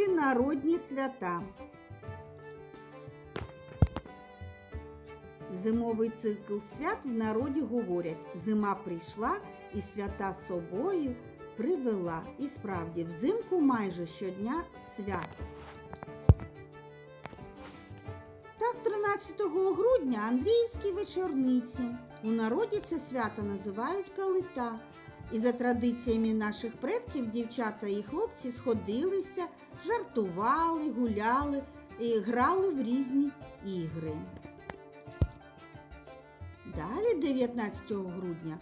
Зимові народні свята. Зимовий цикл свят в народі говорять зима прийшла і свята собою привела. І справді взимку майже щодня свято. Так, 13 грудня Андріївські вечорниці. У народі це свято називають калита. І за традиціями наших предків дівчата і хлопці сходилися, жартували, гуляли і грали в різні ігри. Далі, 19 грудня,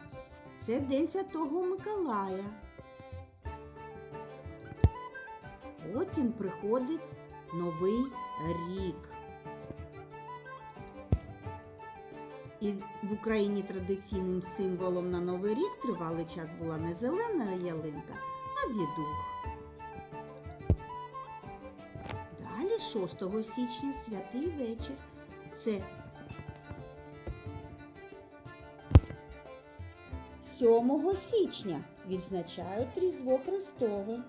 це День Святого Миколая. Потім приходить Новий рік. І в Україні традиційним символом на Новий рік тривалий час була не зелена ялинка, а дідух. Далі 6 січня святий вечір. Це 7 січня відзначають Різдво Христове.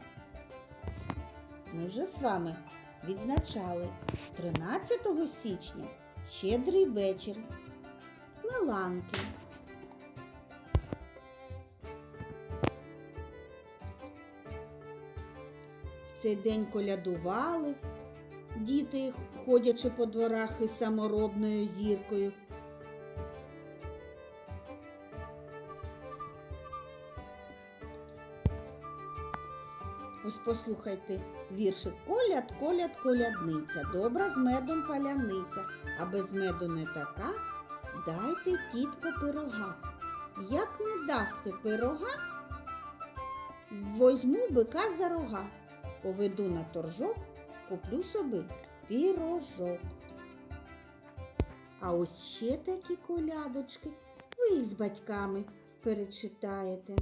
Ми вже з вами відзначали 13 січня щедрий вечір. Меланки. В цей день колядували, діти, ходячи по дворах із саморобною зіркою. Ось послухайте віршик Коляд, коляд, колядниця, добра з медом паляниця, а без меду не така. Дайте, тітко, пирога. Як не дасте пирога, возьму бика за рога, поведу на торжок, куплю собі пірожок. А ось ще такі колядочки, ви їх з батьками перечитаєте.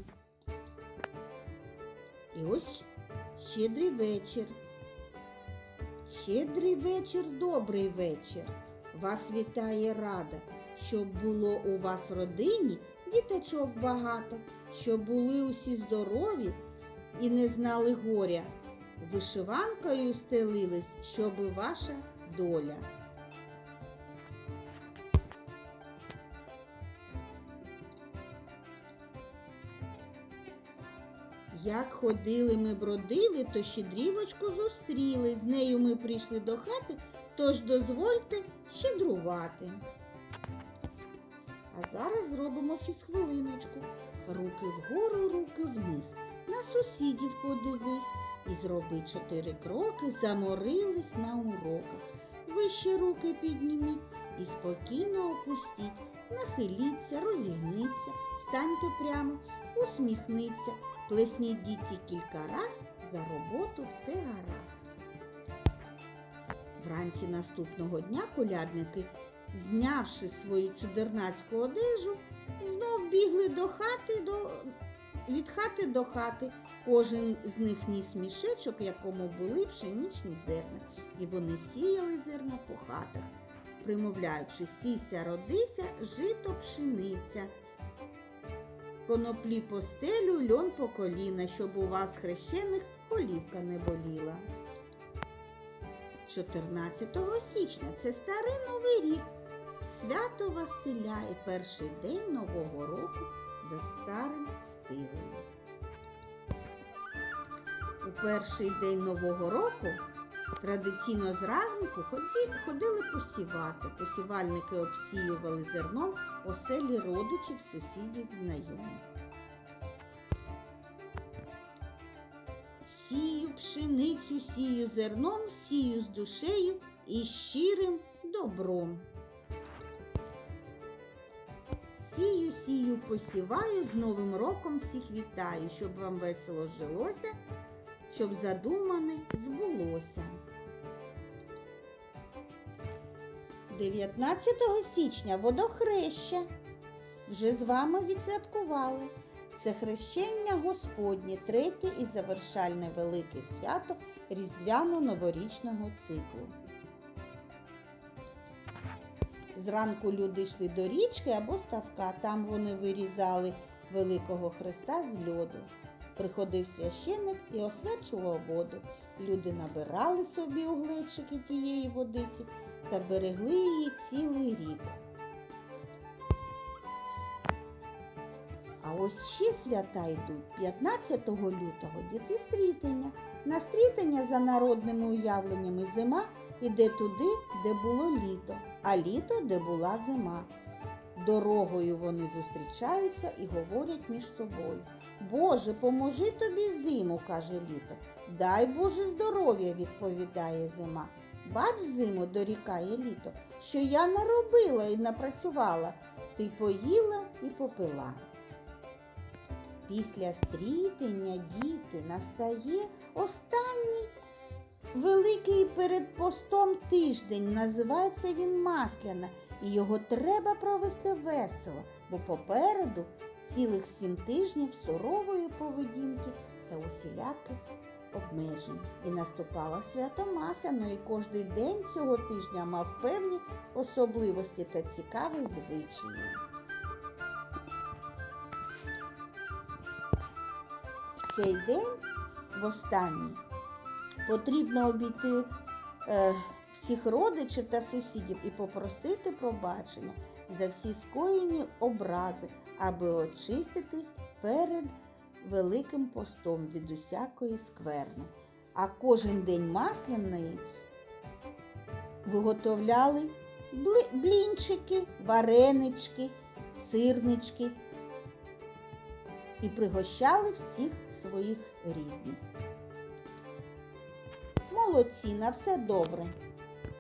І ось щедрий вечір. Щедрий вечір, добрий вечір. Вас вітає рада, щоб було у вас в родині діточок багато, щоб були усі здорові і не знали горя. Вишиванкою стелились, щоби ваша доля. Як ходили ми бродили, то щедрівочку зустріли. З нею ми прийшли до хати, тож дозвольте щедрувати. А зараз зробимо фізхвилиночку. Руки вгору, руки вниз. На сусідів подивись і зроби чотири кроки, заморились на уроках. Вище руки підніміть і спокійно опустіть. Нахиліться, розігніться, станьте прямо, усміхніться, плесніть діті кілька раз, за роботу все гаразд. Вранці наступного дня колядники, знявши свою чудернацьку одежу, знов бігли до хати до... від хати до хати. Кожен з них ніс мішечок, якому були пшеничні зерна, і вони сіяли зерна по хатах, примовляючи сіся, родися, жито пшениця. Коноплі по стелю, льон по коліна, щоб у вас хрещених голівка не боліла. 14 січня це старий новий рік, свято Василя і перший день Нового року за старим стилем. У перший день Нового року традиційно зранку ходили посівати. Посівальники обсіювали зерном оселі родичів, сусідів, знайомих. Пшеницю, сію зерном, сію з душею і щирим добром. Сію, сію, посіваю, з Новим роком всіх вітаю, щоб вам весело жилося, щоб задумане збулося. 19 січня водохреща. Вже з вами відсвяткували. Це хрещення Господнє, третє і завершальне велике свято різдвяно-новорічного циклу. Зранку люди йшли до річки або ставка, там вони вирізали великого хреста з льоду. Приходив священник і освячував воду. Люди набирали собі у тієї водиці та берегли її цілий рік. Ось ще свята йдуть 15 лютого діти стрітення. На стрітення за народними уявленнями зима іде туди, де було літо, а літо, де була зима. Дорогою вони зустрічаються і говорять між собою. Боже, поможи тобі зиму, каже літо. Дай Боже здоров'я, відповідає зима. Бач, зиму, дорікає літо, що я наробила і напрацювала, ти поїла і попила. Після стрітення діти настає останній великий перед постом тиждень. Називається він Масляна, і його треба провести весело, бо попереду цілих сім тижнів сурової поведінки та усіляких обмежень. І наступало свято Масляно, і кожний день цього тижня мав певні особливості та цікаві звичаї. Цей день, в останній, потрібно обійти е, всіх родичів та сусідів і попросити пробачення за всі скоєні образи, аби очиститись перед Великим постом від усякої скверни. А кожен день масляної виготовляли блінчики, варенички, сирнички і пригощали всіх своїх рідних. Молодці, на все добре.